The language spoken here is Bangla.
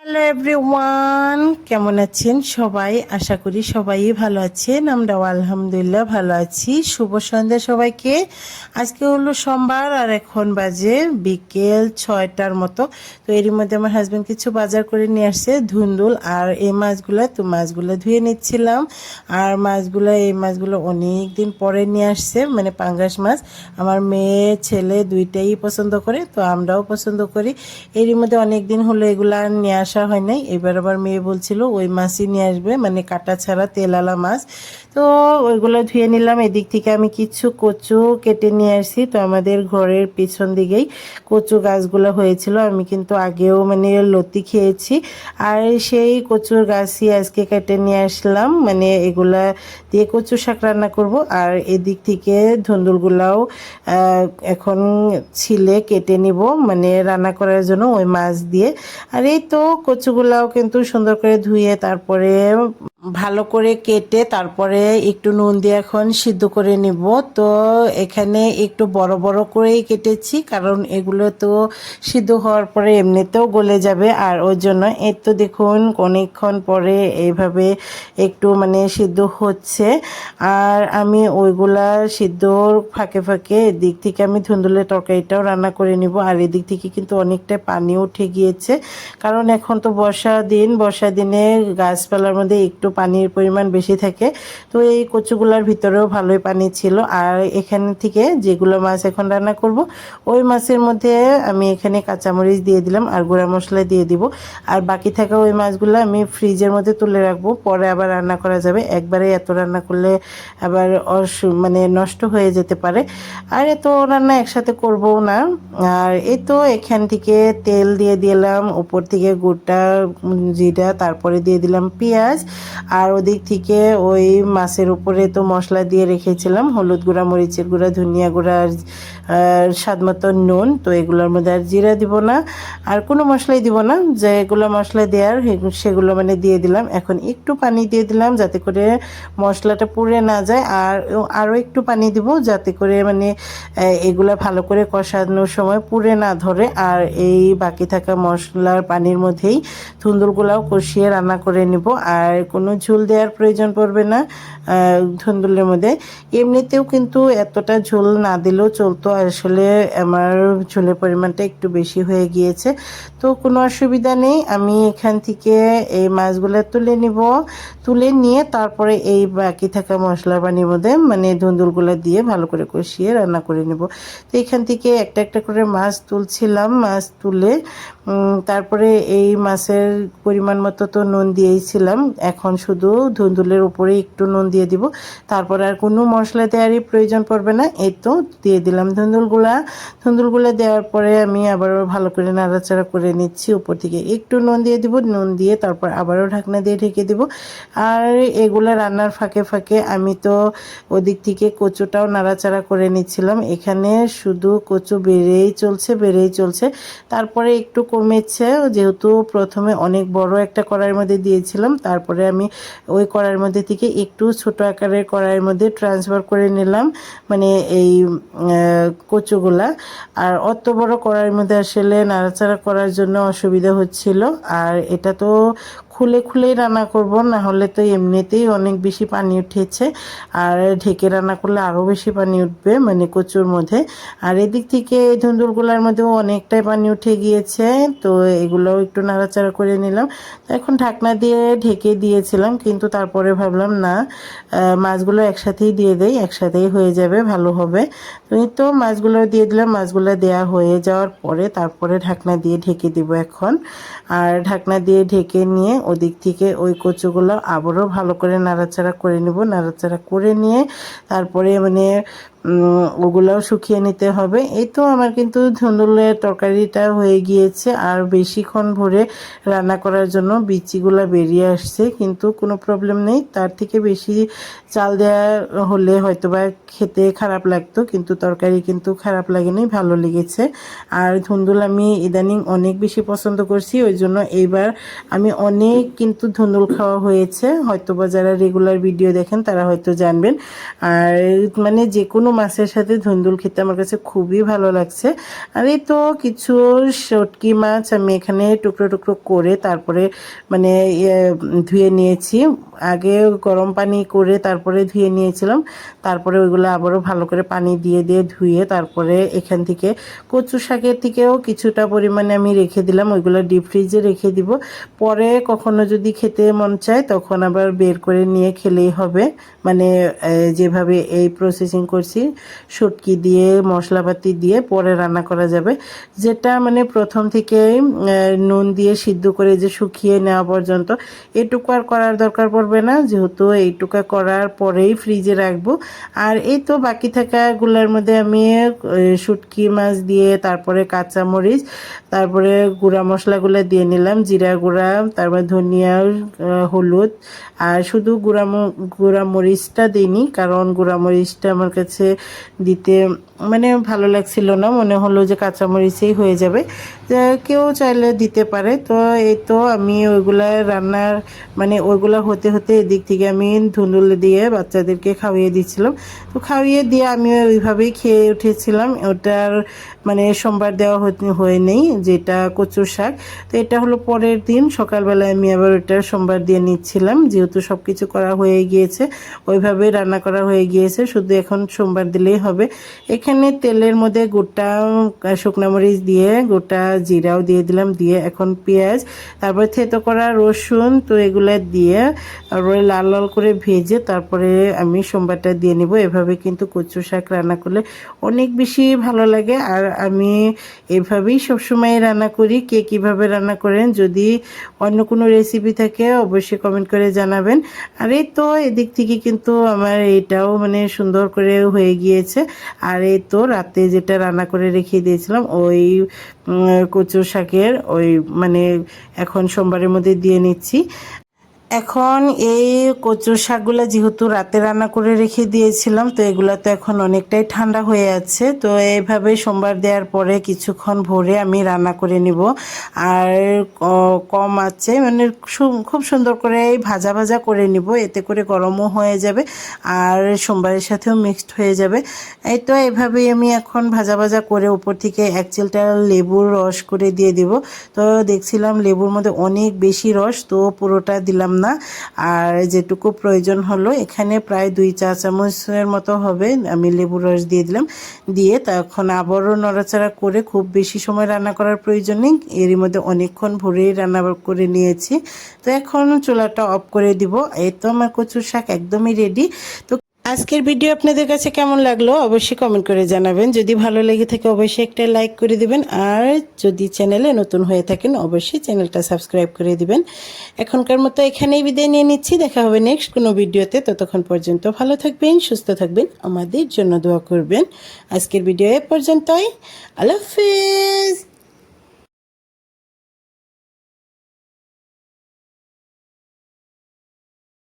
হ্যালো এভরিওয়ান কেমন আছেন সবাই? আশা করি সবাই ভালো আছেন। আমরাও আলহামদুলিল্লাহ ভালো আছি। শুভ সন্ধ্যা সবাইকে। আজকে হলো সোমবার আর এখন বাজে বিকেল ছয়টার মতো। তো এরই মধ্যে আমার হাজব্যান্ড কিছু বাজার করে নিয়ে আসছে, ধুন্দুল, আর এই মাছগুলো, তো মাছগুলো ধুয়ে নিচ্ছিলাম। আর মাছগুলো, এই মাছগুলো অনেক দিন পরে নিয়ে আসছে মানে পাঙ্গাস মাছ। আমার মেয়ে, ছেলে দুইটাই পছন্দ করে, তো আমরাও পছন্দ করি। এরই মধ্যে অনেক দিন হলো এগুলো নিয়ে আসা হয় নাই। এবার আবার মেয়ে বলছিল, ওই মাছই নিয়ে আসবে। মানে কাটা ছাড়া তেলালা মাছ। তো ওইগুলো ধুয়ে নিলাম। এদিক থেকে আমি কিছু কচু কেটে নিয়ে আসছি। তো আমাদের ঘরের পিছন দিকেই কচু গাছগুলো হয়েছিল। আমি কিন্তু আগেও মানে লতি খেয়েছি। আর সেই কচুর গাছই আজকে কেটে নিয়ে আসলাম। মানে এগুলা দিয়ে কচু শাক রান্না করব। আর এদিক থেকে ধুন্দুলগুলাও এখন ছিলে কেটে নিব। মানে রান্না করার জন্য ওই মাছ দিয়ে। আর এই তো কচুগুলাও কিন্তু সুন্দর করে ধুয়ে তারপরে ভালো করে কেটে তারপরে একটু নুন দিয়ে এখন সিদ্ধ করে নিব। তো এখানে একটু বড় বড় করেই কেটেছি, কারণ এগুলো তো সিদ্ধ হওয়ার পরে এমনিতেও গলে যাবে। আর ওই জন্য এর তো দেখুন অনেকক্ষণ পরে এইভাবে একটু মানে সিদ্ধ হচ্ছে। আর আমি ওইগুলা সিদ্ধর ফাঁকে ফাঁকে এদিক থেকে আমি ধুন্দুলের তরকারিটাও রান্না করে নিব। আর এদিক থেকে কিন্তু অনেকটা পানি উঠে গিয়েছে। কারণ এখন তো বর্ষা দিন, বর্ষা দিনে গাছপালার মধ্যে একটু পানির পরিমাণ বেশি থাকে। তো এই কচুগুলার ভিতরেও ভালোই পানি ছিল। আর এখান থেকে যেগুলো মাছ এখন রান্না করব, ওই মাছের মধ্যে আমি এখানে কাঁচামরিচ দিয়ে দিলাম আর গুঁড়া মশলা দিয়ে দিব। আর বাকি থাকা ওই মাছগুলো আমি ফ্রিজের মধ্যে তুলে রাখব, পরে আবার রান্না করা যাবে। একবারে এত রান্না করলে আবার অসু মানে নষ্ট হয়ে যেতে পারে। আর এত রান্না একসাথে করব না। আর এই তো এখান থেকে তেল দিয়ে দিলাম উপর থেকে গোটা জিরা, তারপরে দিয়ে দিলাম পেঁয়াজ। আর ওদিক থেকে ওই মাছের উপরে তো মশলা দিয়ে রেখেছিলাম, হলুদ গুঁড়া, মরিচের গুঁড়া, ধনিয়া গুঁড়া আর স্বাদ মতো নুন, তো এগুলোর মধ্যে আর জিরা দিব না, আর কোনো মশলাই দিব না যেগুলো মশলা দেওয়ার সেগুলো মানে দিয়ে দিলাম। এখন একটু পানি দিয়ে দিলাম যাতে করে মশলাটা পুড়ে না যায়, আর আরও একটু পানি দিব যাতে করে মানে এগুলো ভালো করে কষানোর সময় পুড়ে না ধরে, আর এই বাকি থাকা মশলার পানির মধ্যেই ধুন্দুলগুলাও কষিয়ে রান্না করে নিব, আর কোনো ঝোল দেওয়ার প্রয়োজন পড়বে না ধুন্দুলের মধ্যে। এমনিতেও কিন্তু এতটা ঝোল না দিলেও চলতো। আসলে আমার ঝোলের পরিমাণটা একটু বেশি হয়ে গিয়েছে। তো কোনো অসুবিধা নেই, আমি এখান থেকে এই মাছগুলো তুলে নিব। তুলে নিয়ে তারপরে এই বাকি থাকা মশলা পানির মধ্যে মানে ধুন্দুলগুলো দিয়ে ভালো করে কষিয়ে রান্না করে নেব। তো এখান থেকে একটা একটা করে মাছ তুলছিলাম, মাছ তুলে তারপরে এই মাছের পরিমাণ মতো তো নুন দিয়েছিলাম এখন শুধু ধুন্দুলের উপরে একটু নুন দিয়ে দিব। তারপরে আর কোনো মশলা দেওয়ারই প্রয়োজন পড়বে না। এই তো দিয়ে দিলাম ধুন্দুলগুলা। ধুন্দুলগুলা দেওয়ার পরে আমি আবারও ভালো করে নাড়াচাড়া করে নিচ্ছি উপর থেকে। একটু নুন দিয়ে দিব, নুন দিয়ে তারপর আবারও ঢাকনা দিয়ে ঢেকে দিব। আর এগুলা রান্নার ফাঁকে ফাঁকে আমি তো ওদিক থেকে কচুটাও নাড়াচাড়া করে নিচ্ছিলাম। এখানে শুধু কচু বেড়েই চলছে বেড়েই চলছে। তারপরে একটু কমেছে, যেহেতু প্রথমে অনেক বড় একটা কড়াইয়ের মধ্যে দিয়েছিলাম। তারপরে আমি ওই কড়াইয়ের মধ্যে থেকে একটু ছোট আকারের কড়াইয়ের মধ্যে ট্রান্সফার করে নিলাম মানে এই কচুগুলা। আর অত বড় কড়াইয়ের মধ্যে আসলে নাড়াচাড়া করার জন্য অসুবিধা হচ্ছিল। আর এটা তো খুলে খুলেই রান্না করব না হলে তো এমনিতেই অনেক বেশি পানি উঠেছে। আর ঢেকে রান্না করলে আরও বেশি পানি উঠবে মানে কচুর মধ্যে। আর এদিক থেকে ধুন্দুলগুলোর মধ্যেও অনেকটাই পানি উঠে গিয়েছে, তো এগুলোও একটু নাড়াচাড়া করে নিলাম। এখন ঢাকনা দিয়ে ঢেকে দিয়েছিলাম, কিন্তু তারপরে ভাবলাম, না মাছগুলো একসাথেই দিয়ে দেই, একসাথেই হয়ে যাবে, ভালো হবে। তো তো মাছগুলো দিয়ে দিলাম, মাছগুলো দেওয়া হয়ে যাওয়ার পরে তারপরে ঢাকনা দিয়ে ঢেকে দিব এখন। আর ঢাকনা দিয়ে ঢেকে নিয়ে ওদিক থেকে ওই কচুগুলো আবারও ভালো করে নাড়াচাড়া করে নেব। নাড়াচাড়া করে নিয়ে তারপরে মানে ওগুলোও শুকিয়ে নিতে হবে। এই তো আমার কিন্তু ধুন্দুলের তরকারিটা হয়ে গিয়েছে। আর বেশিক্ষণ ভরে রান্না করার জন্য বিচিগুলো বেরিয়ে আসছে। কিন্তু কোনো প্রবলেম নেই। তার থেকে বেশি চাল দেওয়া হলে হয়তো বা খেতে খারাপ লাগতো। কিন্তু তরকারি কিন্তু খারাপ লাগেনি, ভালো লেগেছে। আর ধুন্দুল আমি ইদানিং অনেক বেশি পছন্দ করছি। ওই জন্য এইবার আমি অনেক কিন্তু ধুন্দুল খাওয়া হয়েছে। হয়তো বা যারা রেগুলার ভিডিও দেখেন তারা হয়তো জানবেন। আর মানে যে কোনো মাছের সাথে ধুন্দুল খেতে আমার কাছে খুবই ভালো লাগছে। আর এই তো কিছু শটকি মাছ আমি এখানে টুকরো টুকরো করে তারপরে মানে ধুয়ে নিয়েছি। আগে গরম পানি করে তারপরে ধুয়ে নিয়েছিলাম। তারপরে ওইগুলো আবারও ভালো করে পানি দিয়ে দিয়ে ধুয়ে তারপরে এখান থেকে কচু শাকের থেকেও কিছুটা পরিমাণে আমি রেখে দিলাম। ওইগুলো ডিপ ফ্রিজে রেখে দিব। পরে কখনো যদি খেতে মন চায় তখন আবার বের করে নিয়ে খেলেই হবে। মানে যেভাবে এই প্রসেসিং করছি শুটকি দিয়ে, মশলাপাতি দিয়ে, পরে রান্না করা যাবে। যেটা মানে প্রথম থেকে নুন দিয়ে সিদ্ধ করে যে শুকিয়ে নেওয়া পর্যন্ত, এটুকু আর করার দরকার পড়বে না। যেহেতু এইটুকা করার পরেই ফ্রিজে রাখব। আর এই তো বাকি থাকাগুলোর মধ্যে আমি শুটকি মাছ দিয়ে, তারপরে কাঁচা মরিচ তারপরে গুঁড়া মশলাগুলো দিয়ে নিলাম, জিরা গুঁড়া, তারপরে ধনিয়া হলুদ। আর শুধু গুঁড়া গুঁড়া মরিচটা দিইনি, কারণ গুঁড়া মরিচটা আমার কাছে দিতে মানে ভালো লাগছিল না। মনে হলো যে কাঁচামরিচেই হয়ে যাবে। কেউ চাইলে দিতে পারে। তো এই তো আমি ওইগুলা রান্নার মানে ওইগুলা হতে হতে এদিক থেকে আমি ধুন্দুল দিয়ে বাচ্চাদেরকে খাওয়িয়ে দিচ্ছিলাম। তো খাওয়িয়ে দিয়ে আমি ওইভাবেই খেয়ে উঠেছিলাম। ওটার মানে সোমবার দেওয়া হয়ে নেই যেটা কচুর শাক। তো এটা হলো পরের দিন, সকালবেলায় আমি আবার ওটা সোমবার দিয়ে নিচ্ছিলাম। যেহেতু সব কিছু করা হয়ে গিয়েছে, ওইভাবে রান্না করা হয়ে গিয়েছে, শুধু এখন সোমবার দিলেই হবে। এখানে তেলের মধ্যে গোটা শুকনো মরিচ দিয়ে, গোটা জিরাও দিয়ে দিলাম, দিয়ে এখন পেঁয়াজ, তারপরে থেতো করা রসুন, তো এগুলো দিয়ে তারপরে লাল লাল করে ভেজে তারপরে আমি সোমবারটা দিয়ে নিব। এভাবে কিন্তু কচু শাক রান্না করলে অনেক বেশি ভালো লাগে। আর আমি এভাবেই সবসময় রান্না করি, কে কীভাবে রান্না করেন, যদি অন্য কোনো রেসিপি থাকে অবশ্যই কমেন্ট করে জানাবেন। আর এই তো এদিক থেকে কিন্তু আমার এটাও মানে সুন্দর করে হয়ে গিয়েছে। আর এই তো রাতে যেটা রান্না করে রেখে দিয়েছিলাম, ওই কচু শাকের ওই মানে এখন সোমবারের মধ্যে দিয়ে নিচ্ছি। এখন এই কচুর শাকগুলো যেহেতু রাতে রান্না করে রেখে দিয়েছিলাম, তো এগুলো তো এখন অনেকটাই ঠান্ডা হয়ে আছে। তো এইভাবে সোমবার দেওয়ার পরে কিছুক্ষণ ভরে আমি রান্না করে নিব। আর কম আছে মানে খুব সুন্দর করে এই ভাজা ভাজা করে নিব, এতে করে গরমও হয়ে যাবে আর সোমবারের সাথেও মিক্সড হয়ে যাবে। এই তো এইভাবেই আমি এখন ভাজা ভাজা করে উপর থেকে এক চিলটা লেবুর রস করে দিয়ে দিব। তো দেখছিলাম লেবুর মধ্যে অনেক বেশি রস, তো পুরোটা দিলাম না। আর যেটুকু প্রয়োজন হলো, এখানে প্রায় দুই চা চামচের মতো হবে। আমি লেবুর রস দিয়ে দিলাম। দিয়ে তখন আবারও নড়াচড়া করে খুব বেশি সময় রান্না করার প্রয়োজন নেই। এরই মধ্যে অনেকক্ষণ ভরেই রান্না করে নিয়েছি। তো এখন চুলাটা অফ করে দিব। এই তো আমার কচুর শাক একদমই রেডি তো আজকের ভিডিও আপনাদের কাছে কেমন লাগল অবশ্যই কমেন্ট করে জানাবেন। যদি ভালো লেগে থাকে অবশ্যই একটা লাইক করে দিবেন। আর যদি চ্যানেলে নতুন হয়ে থাকেন অবশ্যই চ্যানেলটা সাবস্ক্রাইব করে দিবেন। এখনকার মতো এখানেই বিদায় নিয়ে নিচ্ছি। দেখা হবে নেক্সট কোনো ভিডিওতে। ততক্ষণ পর্যন্ত ভালো থাকবেন, সুস্থ থাকবেন, আমাদের জন্য দোয়া করবেন। আজকের ভিডিও এ পর্যন্তই। আল্লাহ হাফেজ।